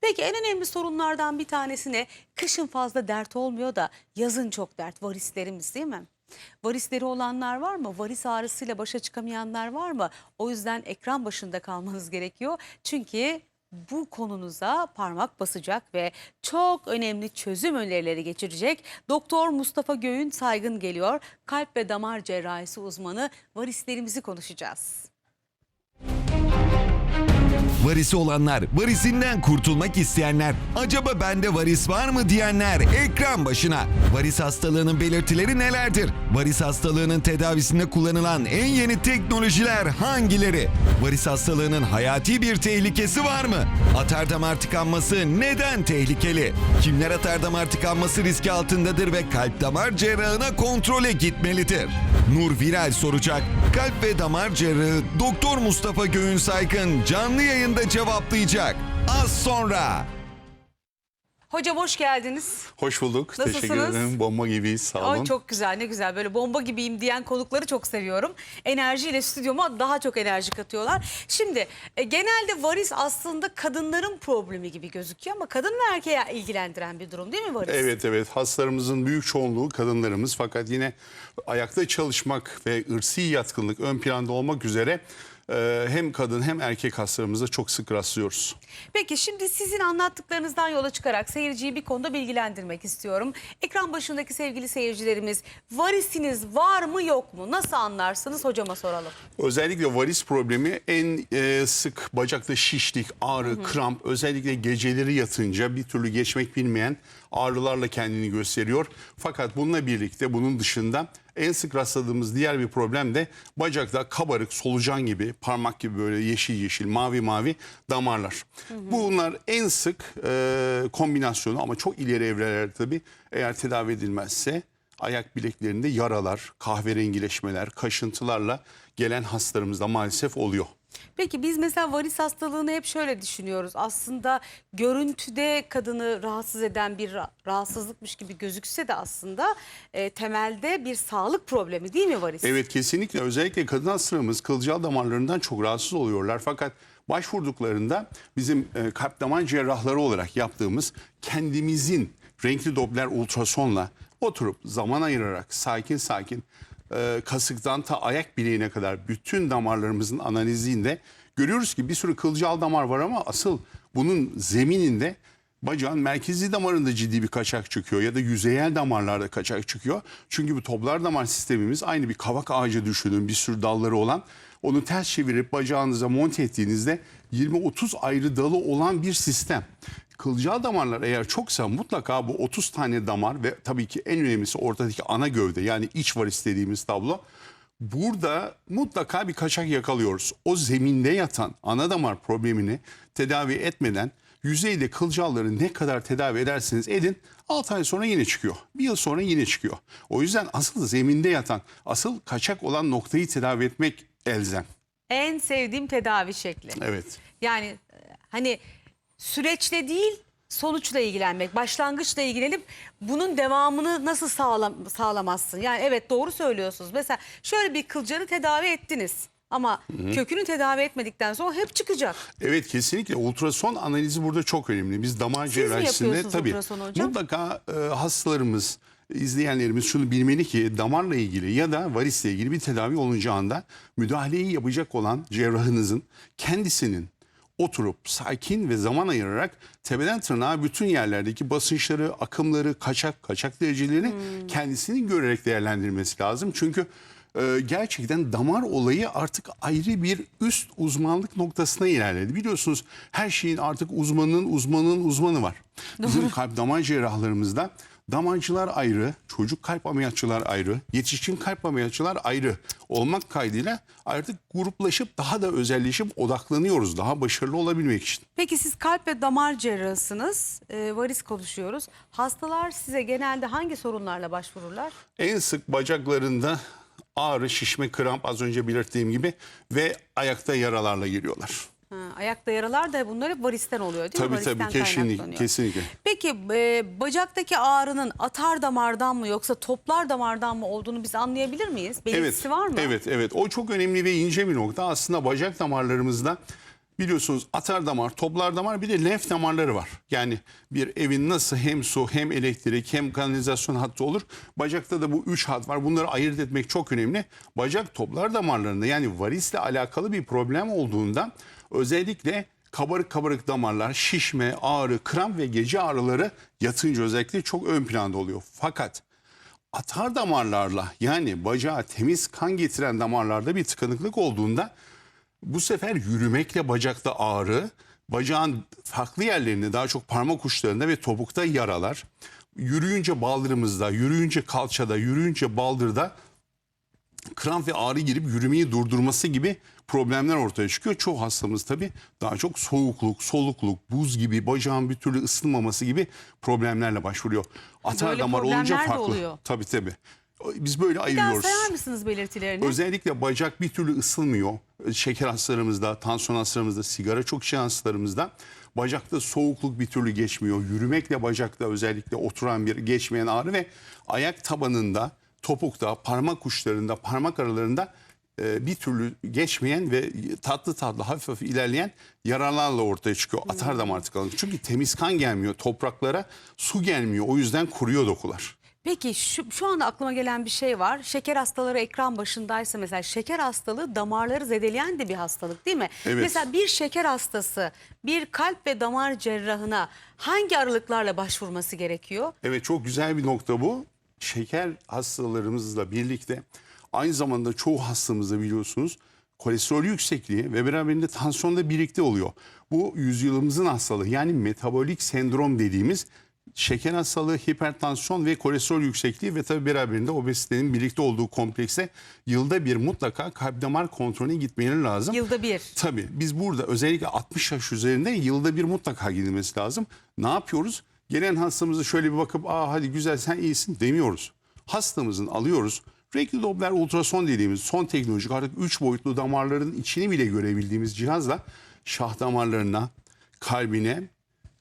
Peki en önemli sorunlardan bir tanesi ne? Kışın fazla dert olmuyor da yazın çok dert. Varislerimiz değil mi? Varisleri olanlar var mı? Varis ağrısıyla başa çıkamayanlar var mı? O yüzden ekran başında kalmanız gerekiyor. Çünkü bu konunuza parmak basacak ve çok önemli çözüm önerileri geçirecek. Doktor Mustafa Göğün Saygın geliyor. Kalp ve damar cerrahisi uzmanı varislerimizi konuşacağız. Varisi olanlar, varisinden kurtulmak isteyenler, acaba bende varis var mı diyenler ekran başına. Varis hastalığının belirtileri nelerdir? Varis hastalığının tedavisinde kullanılan en yeni teknolojiler hangileri? Varis hastalığının hayati bir tehlikesi var mı? Atardamar tıkanması neden tehlikeli? Kimler atardamar tıkanması riski altındadır ve kalp damar cerrahına kontrole gitmelidir? Nur Viral soracak. Kalp ve damar cerrahı Doktor Mustafa Göğün Saykın canlı yayında cevaplayacak. Az sonra. Hocam hoş geldiniz. Hoş bulduk. Nasılsınız? Teşekkür ederim. Bomba gibiyiz. Sağ olun. Ay çok güzel ne güzel böyle bomba gibiyim diyen konukları çok seviyorum. Enerjiyle stüdyoma daha çok enerji katıyorlar. Şimdi e, genelde varis aslında kadınların problemi gibi gözüküyor ama kadın ve erkeği ilgilendiren bir durum değil mi varis? Evet evet hastalarımızın büyük çoğunluğu kadınlarımız fakat yine ayakta çalışmak ve ırsi yatkınlık ön planda olmak üzere e, hem kadın hem erkek hastalarımıza çok sık rastlıyoruz. Peki şimdi sizin anlattıklarınızdan yola çıkarak seyirciyi bir konuda bilgilendirmek istiyorum. Ekran başındaki sevgili seyircilerimiz varisiniz var mı yok mu? Nasıl anlarsınız hocama soralım. Özellikle varis problemi en e, sık bacakta şişlik, ağrı, kramp özellikle geceleri yatınca bir türlü geçmek bilmeyen ağrılarla kendini gösteriyor. Fakat bununla birlikte bunun dışında en sık rastladığımız diğer bir problem de bacakta kabarık, solucan gibi, parmak gibi böyle yeşil yeşil, mavi mavi damarlar. Bunlar en sık e, kombinasyonu ama çok ileri evreler tabii eğer tedavi edilmezse ayak bileklerinde yaralar, kahverengileşmeler, kaşıntılarla gelen hastalarımızda maalesef oluyor. Peki biz mesela varis hastalığını hep şöyle düşünüyoruz. Aslında görüntüde kadını rahatsız eden bir ra- rahatsızlıkmış gibi gözükse de aslında e, temelde bir sağlık problemi değil mi varis? Evet kesinlikle özellikle kadın hastalarımız kılcal damarlarından çok rahatsız oluyorlar. Fakat başvurduklarında bizim e, kalp damar cerrahları olarak yaptığımız kendimizin renkli Doppler ultrasonla oturup zaman ayırarak sakin sakin e, kasıktan ta ayak bileğine kadar bütün damarlarımızın analizinde görüyoruz ki bir sürü kılcal damar var ama asıl bunun zemininde bacağın merkezi damarında ciddi bir kaçak çıkıyor ya da yüzeyel damarlarda kaçak çıkıyor. Çünkü bu toplar damar sistemimiz aynı bir kavak ağacı düşünün bir sürü dalları olan. Onu ters çevirip bacağınıza monte ettiğinizde 20-30 ayrı dalı olan bir sistem. Kılcal damarlar eğer çoksa mutlaka bu 30 tane damar ve tabii ki en önemlisi ortadaki ana gövde yani iç varis dediğimiz tablo. Burada mutlaka bir kaçak yakalıyoruz. O zeminde yatan ana damar problemini tedavi etmeden yüzeyde kılcalları ne kadar tedavi ederseniz edin 6 ay sonra yine çıkıyor. Bir yıl sonra yine çıkıyor. O yüzden asıl zeminde yatan, asıl kaçak olan noktayı tedavi etmek elzem. En sevdiğim tedavi şekli. Evet. Yani e, hani süreçle değil sonuçla ilgilenmek, başlangıçla ilgilenip bunun devamını nasıl sağlam, sağlamazsın? Yani evet doğru söylüyorsunuz. Mesela şöyle bir kılcanı tedavi ettiniz ama kökünü tedavi etmedikten sonra hep çıkacak. Evet kesinlikle ultrason analizi burada çok önemli. Biz damar mi cerrahisinde tabii mutlaka e, hastalarımız, izleyenlerimiz şunu bilmeli ki damarla ilgili ya da varisle ilgili bir tedavi olunacağında müdahaleyi yapacak olan cerrahınızın kendisinin oturup sakin ve zaman ayırarak tepeden tırnağa bütün yerlerdeki basınçları, akımları, kaçak, kaçak derecelerini Hmm. kendisinin görerek değerlendirmesi lazım. Çünkü e, gerçekten damar olayı artık ayrı bir üst uzmanlık noktasına ilerledi. Biliyorsunuz her şeyin artık uzmanın uzmanın uzmanı var. Bizim kalp damar cerrahlarımızda damarcılar ayrı, çocuk kalp ameliyatçılar ayrı, yetişkin kalp ameliyatçılar ayrı olmak kaydıyla artık gruplaşıp daha da özelleşip odaklanıyoruz daha başarılı olabilmek için. Peki siz kalp ve damar cerrahısınız, e, varis konuşuyoruz. Hastalar size genelde hangi sorunlarla başvururlar? En sık bacaklarında ağrı, şişme, kramp az önce belirttiğim gibi ve ayakta yaralarla giriyorlar. Ha, ayakta yaralar da bunlar hep varisten oluyor değil mi? Tabii Varisten tabii kesinlikle, kesinlikle. Peki e, bacaktaki ağrının atar damardan mı yoksa toplar damardan mı olduğunu biz anlayabilir miyiz? Belirtisi Evet, var mı? Evet, evet. O çok önemli ve ince bir nokta. Aslında bacak damarlarımızda biliyorsunuz atar damar, toplar damar bir de lenf damarları var. Yani bir evin nasıl hem su hem elektrik hem kanalizasyon hattı olur. Bacakta da bu üç hat var. Bunları ayırt etmek çok önemli. Bacak toplar damarlarında yani varisle alakalı bir problem olduğunda özellikle kabarık kabarık damarlar, şişme, ağrı, kramp ve gece ağrıları yatınca özellikle çok ön planda oluyor. Fakat atar damarlarla yani bacağa temiz kan getiren damarlarda bir tıkanıklık olduğunda bu sefer yürümekle bacakta ağrı, bacağın farklı yerlerinde daha çok parmak uçlarında ve topukta yaralar, yürüyünce baldırımızda, yürüyünce kalçada, yürüyünce baldırda kramp ve ağrı girip yürümeyi durdurması gibi problemler ortaya çıkıyor. Çoğu hastamız tabii daha çok soğukluk, solukluk, buz gibi, bacağın bir türlü ısınmaması gibi problemlerle başvuruyor. Atar Böyle damar olunca problemler de farklı. oluyor. Tabii tabii. Biz böyle Bir daha ayırıyoruz. sayar mısınız belirtilerini? Özellikle bacak bir türlü ısılmıyor. Şeker hastalarımızda, tansiyon hastalarımızda, sigara çok içen hastalarımızda bacakta soğukluk bir türlü geçmiyor. Yürümekle bacakta özellikle oturan bir geçmeyen ağrı ve ayak tabanında, topukta, parmak uçlarında, parmak aralarında e, bir türlü geçmeyen ve tatlı tatlı hafif hafif ilerleyen yaralarla ortaya çıkıyor. Atar damar tıkanıklığı. Çünkü temiz kan gelmiyor topraklara, su gelmiyor. O yüzden kuruyor dokular. Peki şu, şu anda aklıma gelen bir şey var. Şeker hastaları ekran başındaysa mesela şeker hastalığı damarları zedeleyen de bir hastalık değil mi? Evet. Mesela bir şeker hastası bir kalp ve damar cerrahına hangi aralıklarla başvurması gerekiyor? Evet çok güzel bir nokta bu. Şeker hastalarımızla birlikte aynı zamanda çoğu hastamızda biliyorsunuz kolesterol yüksekliği ve beraberinde tansiyon da birlikte oluyor. Bu yüzyılımızın hastalığı yani metabolik sendrom dediğimiz şeker hastalığı, hipertansiyon ve kolesterol yüksekliği ve tabii beraberinde obezitenin birlikte olduğu komplekse yılda bir mutlaka kalp damar kontrolüne gitmeleri lazım. Yılda bir. Tabii biz burada özellikle 60 yaş üzerinde yılda bir mutlaka gidilmesi lazım. Ne yapıyoruz? Gelen hastamızı şöyle bir bakıp aa hadi güzel sen iyisin demiyoruz. Hastamızın alıyoruz. Renkli Doppler ultrason dediğimiz son teknolojik artık 3 boyutlu damarların içini bile görebildiğimiz cihazla şah damarlarına, kalbine,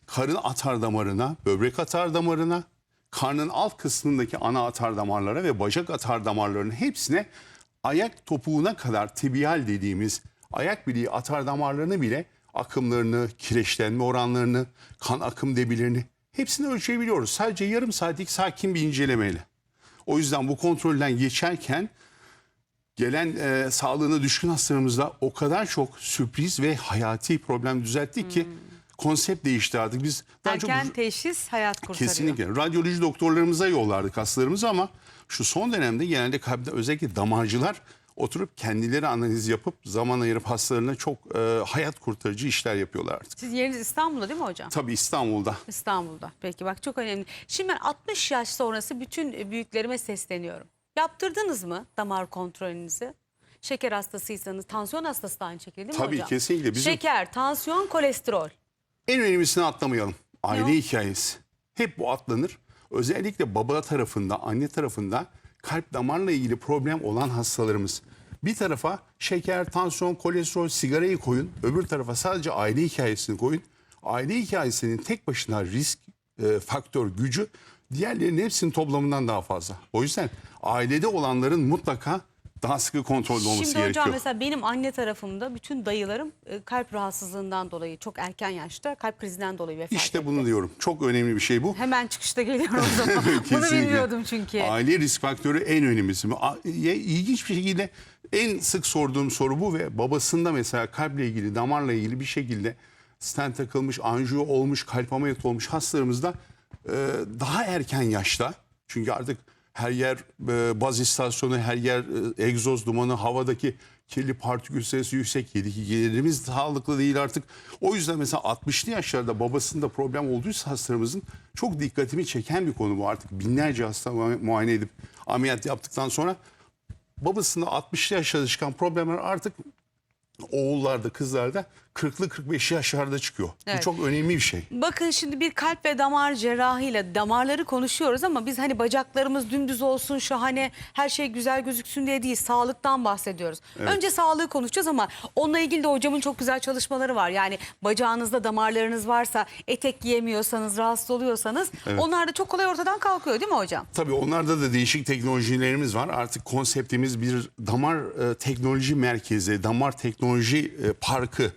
karın atar damarına, böbrek atar damarına, karnın alt kısmındaki ana atar damarlara ve bacak atar damarlarının hepsine ayak topuğuna kadar tibiyal dediğimiz ayak bileği atar damarlarını bile akımlarını, kireçlenme oranlarını, kan akım debilerini hepsini ölçebiliyoruz. Sadece yarım saatlik sakin bir incelemeyle. O yüzden bu kontrolden geçerken gelen e, sağlığına düşkün hastalarımızda o kadar çok sürpriz ve hayati problem düzelttik ki konsept değişti artık. Biz daha Erken çok teşhis hayat kurtarıyor. kesinlikle radyoloji doktorlarımıza yollardık hastalarımızı ama şu son dönemde genelde kalpte özellikle damarcılar oturup kendileri analiz yapıp zaman ayırıp hastalarına çok e, hayat kurtarıcı işler yapıyorlar artık. Siz yeriniz İstanbul'da değil mi hocam? Tabii İstanbul'da. İstanbul'da. Peki bak çok önemli. Şimdi ben 60 yaş sonrası bütün büyüklerime sesleniyorum. Yaptırdınız mı damar kontrolünüzü? Şeker hastasıysanız, tansiyon hastası da aynı şekilde değil mi Tabii, hocam? kesinlikle. Bizim- Şeker, tansiyon, kolesterol. En önemlisini atlamayalım. Aile hikayesi. Hep bu atlanır. Özellikle baba tarafında, anne tarafında kalp damarla ilgili problem olan hastalarımız. Bir tarafa şeker, tansiyon, kolesterol, sigarayı koyun. Öbür tarafa sadece aile hikayesini koyun. Aile hikayesinin tek başına risk e, faktör gücü diğerlerinin hepsinin toplamından daha fazla. O yüzden ailede olanların mutlaka daha sıkı kontrolde olması Şimdi gerekiyor. hocam mesela benim anne tarafımda bütün dayılarım e, kalp rahatsızlığından dolayı çok erken yaşta kalp krizinden dolayı vefat İşte etti. bunu diyorum. Çok önemli bir şey bu. Hemen çıkışta geliyorum o zaman. Bunu bilmiyordum çünkü. Aile risk faktörü en önemlisi. İlginç bir şekilde en sık sorduğum soru bu ve babasında mesela kalple ilgili, damarla ilgili bir şekilde stent takılmış, anjiyo olmuş, kalp ameliyatı olmuş hastalarımızda e, daha erken yaşta çünkü artık her yer e, baz istasyonu, her yer e, egzoz dumanı, havadaki kirli partikül sayısı yüksek, yedikilerimiz sağlıklı değil artık. O yüzden mesela 60'lı yaşlarda babasında problem olduysa hastalarımızın çok dikkatimi çeken bir konu bu artık. Binlerce hasta mu- muayene edip ameliyat yaptıktan sonra babasında 60'lı yaşlarda çıkan problemler artık oğullarda, kızlarda 40'lı 45'li yaşlarda çıkıyor. Evet. Bu çok önemli bir şey. Bakın şimdi bir kalp ve damar cerrahıyla damarları konuşuyoruz ama biz hani bacaklarımız dümdüz olsun şahane her şey güzel gözüksün diye değil sağlıktan bahsediyoruz. Önce sağlığı konuşacağız ama onunla ilgili de hocamın çok güzel çalışmaları var. Yani bacağınızda damarlarınız varsa etek giyemiyorsanız rahatsız oluyorsanız onlar da çok kolay ortadan kalkıyor değil mi hocam? Tabii onlarda da değişik teknolojilerimiz var. Artık konseptimiz bir damar e, teknoloji merkezi, damar teknoloji e, parkı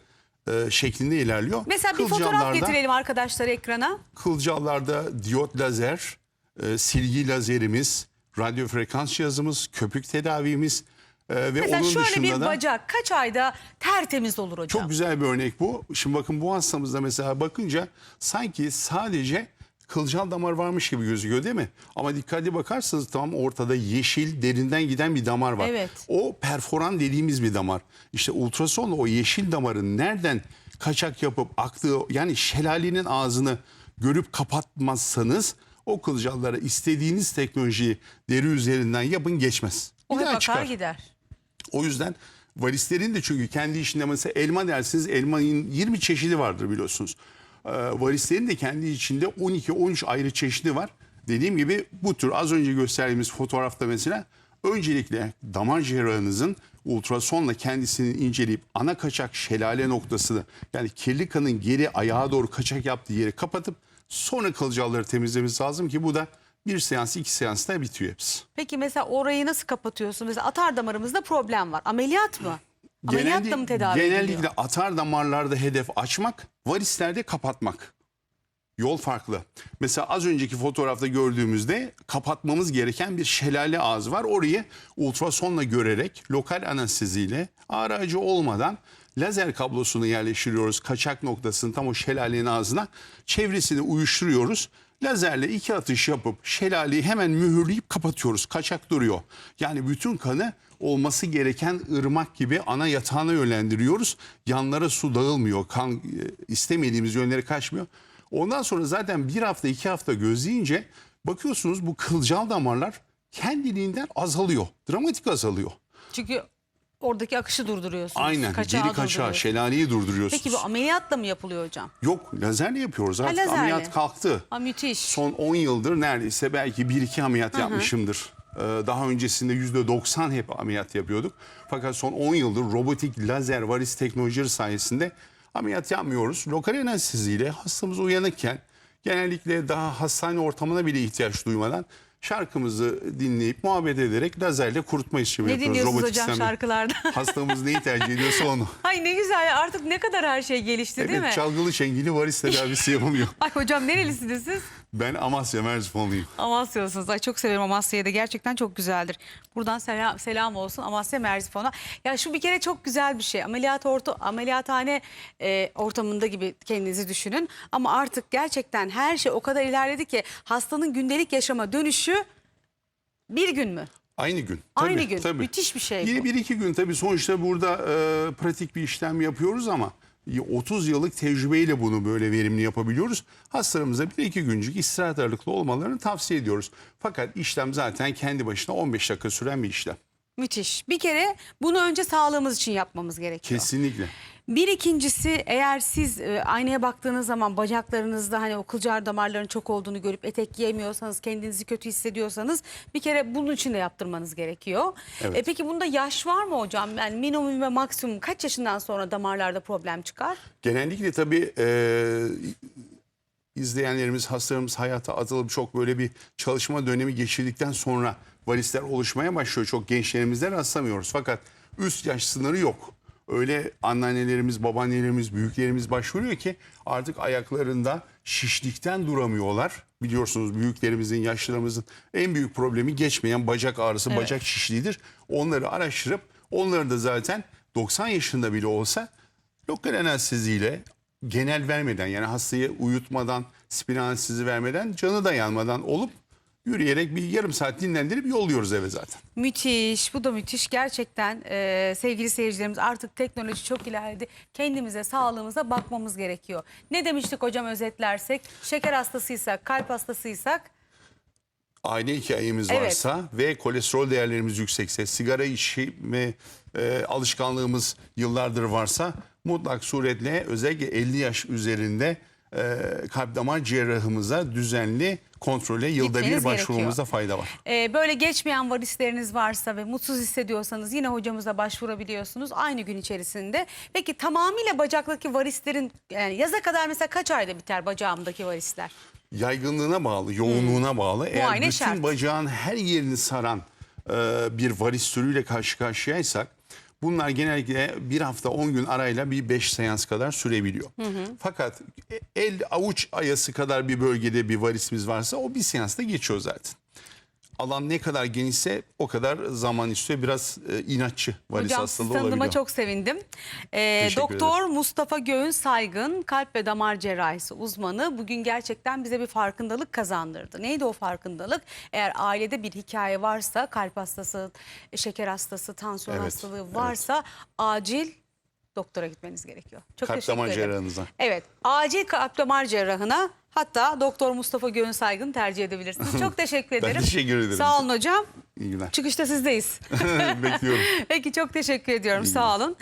e, şeklinde ilerliyor. Mesela bir fotoğraf getirelim arkadaşlar ekrana. Kılcallarda diyot lazer, e, silgi lazerimiz, radyo frekans cihazımız, köpük tedavimiz e, ve Mesela onun şöyle dışında bir da bacak kaç ayda tertemiz olur hocam? çok güzel bir örnek bu. Şimdi bakın bu hastamızda mesela bakınca sanki sadece kılcal damar varmış gibi gözüküyor değil mi? Ama dikkatli bakarsanız tam ortada yeşil derinden giden bir damar var. Evet. O perforan dediğimiz bir damar. İşte ultrasonla o yeşil damarın nereden kaçak yapıp aktığı yani şelalenin ağzını görüp kapatmazsanız o kılcallara istediğiniz teknolojiyi deri üzerinden yapın geçmez. o Bir hep akar çıkar. gider. O yüzden varislerin de çünkü kendi içinde mesela elma dersiniz elmanın 20 çeşidi vardır biliyorsunuz. Ee, varislerin de kendi içinde 12-13 ayrı çeşidi var. Dediğim gibi bu tür az önce gösterdiğimiz fotoğrafta mesela öncelikle damar cerrahınızın ultrasonla kendisini inceleyip ana kaçak şelale noktasını yani kirli kanın geri ayağa doğru kaçak yaptığı yeri kapatıp sonra kılcalları temizlememiz lazım ki bu da bir seans iki seansta bitiyor hepsi. Peki mesela orayı nasıl kapatıyorsun? Mesela atar damarımızda problem var. Ameliyat mı? Ameliyatla mı tedavi genellikle ediliyor? atar damarlarda hedef açmak, varislerde kapatmak. Yol farklı. Mesela az önceki fotoğrafta gördüğümüzde kapatmamız gereken bir şelale ağzı var. Orayı ultrasonla görerek lokal anesteziyle aracı olmadan lazer kablosunu yerleştiriyoruz. Kaçak noktasını tam o şelalenin ağzına çevresini uyuşturuyoruz. Lazerle iki atış yapıp şelaleyi hemen mühürleyip kapatıyoruz. Kaçak duruyor. Yani bütün kanı olması gereken ırmak gibi ana yatağına yönlendiriyoruz. Yanlara su dağılmıyor. Kan e, istemediğimiz yönlere kaçmıyor. Ondan sonra zaten bir hafta iki hafta gözleyince bakıyorsunuz bu kılcal damarlar kendiliğinden azalıyor. Dramatik azalıyor. Çünkü oradaki akışı durduruyorsunuz. Aynen Kaçağı geri kaçağı şelaleyi durduruyorsunuz. Peki bu ameliyatla mı yapılıyor hocam? Yok lazerle yapıyoruz artık lazerle. ameliyat kalktı. Ha müthiş. Son 10 yıldır neredeyse belki 1-2 ameliyat yapmışımdır. Ee, Daha öncesinde %90 hep ameliyat yapıyorduk. Fakat son 10 yıldır robotik lazer varis teknolojileri sayesinde ameliyat yapmıyoruz. Lokal anesteziyle hastamız uyanıkken genellikle daha hastane ortamına bile ihtiyaç duymadan şarkımızı dinleyip muhabbet ederek lazerle kurutma işlemi Ne yapıyoruz. dinliyorsunuz robotik hocam sistemle. şarkılarda? Hastamız neyi tercih ediyorsa onu. Ay ne güzel ya artık ne kadar her şey gelişti değil mi? Evet çalgılı çengeli varis tedavisi yapamıyor. Ay hocam nerelisiniz siz? Ben Amasya Merzifonluyum. Amasya'lısınız. Ay çok severim Amasya'yı da gerçekten çok güzeldir. Buradan selam, selam olsun Amasya Merzifon'a. Ya şu bir kere çok güzel bir şey. Ameliyat orta, ameliyathane e, ortamında gibi kendinizi düşünün. Ama artık gerçekten her şey o kadar ilerledi ki hastanın gündelik yaşama dönüşü bir gün mü? Aynı gün. Aynı Tabii, gün. Tabii. Müthiş bir şey Yine bu. bir iki gün tabii sonuçta burada e, pratik bir işlem yapıyoruz ama 30 yıllık tecrübeyle bunu böyle verimli yapabiliyoruz. Hastalarımıza bir iki güncük istirahat aralıklı olmalarını tavsiye ediyoruz. Fakat işlem zaten kendi başına 15 dakika süren bir işlem. Müthiş. Bir kere bunu önce sağlığımız için yapmamız gerekiyor. Kesinlikle. Bir ikincisi eğer siz e, aynaya baktığınız zaman bacaklarınızda hani o kılcal damarların çok olduğunu görüp etek giyemiyorsanız kendinizi kötü hissediyorsanız bir kere bunun için de yaptırmanız gerekiyor. Evet. E, peki bunda yaş var mı hocam? Yani minimum ve maksimum kaç yaşından sonra damarlarda problem çıkar? Genellikle tabii e, izleyenlerimiz, hastalarımız hayata atılıp çok böyle bir çalışma dönemi geçirdikten sonra varisler oluşmaya başlıyor. Çok gençlerimizde rastlamıyoruz. Fakat üst yaş sınırı yok. Öyle anneannelerimiz, babaannelerimiz, büyüklerimiz başvuruyor ki artık ayaklarında şişlikten duramıyorlar. Biliyorsunuz büyüklerimizin, yaşlılarımızın en büyük problemi geçmeyen bacak ağrısı, bacak şişliğidir. Onları araştırıp onları da zaten 90 yaşında bile olsa lokal anesteziyle genel vermeden yani hastayı uyutmadan, spinal anestezi vermeden, canı da yanmadan olup yürüyerek bir yarım saat dinlendirip yolluyoruz eve zaten. Müthiş, bu da müthiş. Gerçekten e, sevgili seyircilerimiz artık teknoloji çok ilerledi. Kendimize, sağlığımıza bakmamız gerekiyor. Ne demiştik hocam özetlersek? Şeker hastasıysak, kalp hastasıysak aile hikayemiz Evet. varsa ve kolesterol değerlerimiz yüksekse, sigara içme e, alışkanlığımız yıllardır varsa mutlak suretle özellikle 50 yaş üzerinde e, kalp damar cerrahımıza düzenli kontrole yılda Gitmeniz bir gerekiyor. fayda var. Ee, böyle geçmeyen varisleriniz varsa ve mutsuz hissediyorsanız yine hocamıza başvurabiliyorsunuz aynı gün içerisinde. Peki tamamıyla bacaktaki varislerin yani yaza kadar mesela kaç ayda biter bacağımdaki varisler? yaygınlığına bağlı, yoğunluğuna bağlı. Eğer Muayene bütün şart. bacağın her yerini saran e, bir varis türüyle karşı karşıyaysak Bunlar genellikle bir hafta 10 gün arayla bir 5 seans kadar sürebiliyor. Fakat el avuç ayası kadar bir bölgede bir varisimiz varsa o bir seansta geçiyor zaten. Alan ne kadar genişse o kadar zaman istiyor. Biraz e, inatçı varis Hocam tanıdığıma olabiliyor. çok sevindim. Teşekkür Doktor Mustafa Göğün Saygın kalp ve damar cerrahisi uzmanı bugün gerçekten bize bir farkındalık kazandırdı. Neydi o farkındalık? Eğer ailede bir hikaye varsa kalp hastası, şeker hastası, tansiyon Evet, hastalığı varsa acil doktora gitmeniz gerekiyor. Çok Kalp damar ederim. cerrahınıza. Evet acil kalp damar cerrahına hatta Doktor Mustafa Göğün Saygın tercih edebilirsiniz. Çok teşekkür ederim. teşekkür ederim. Sağ olun hocam. İyi günler. Çıkışta sizdeyiz. Bekliyorum. Peki çok teşekkür ediyorum. Sağ olun.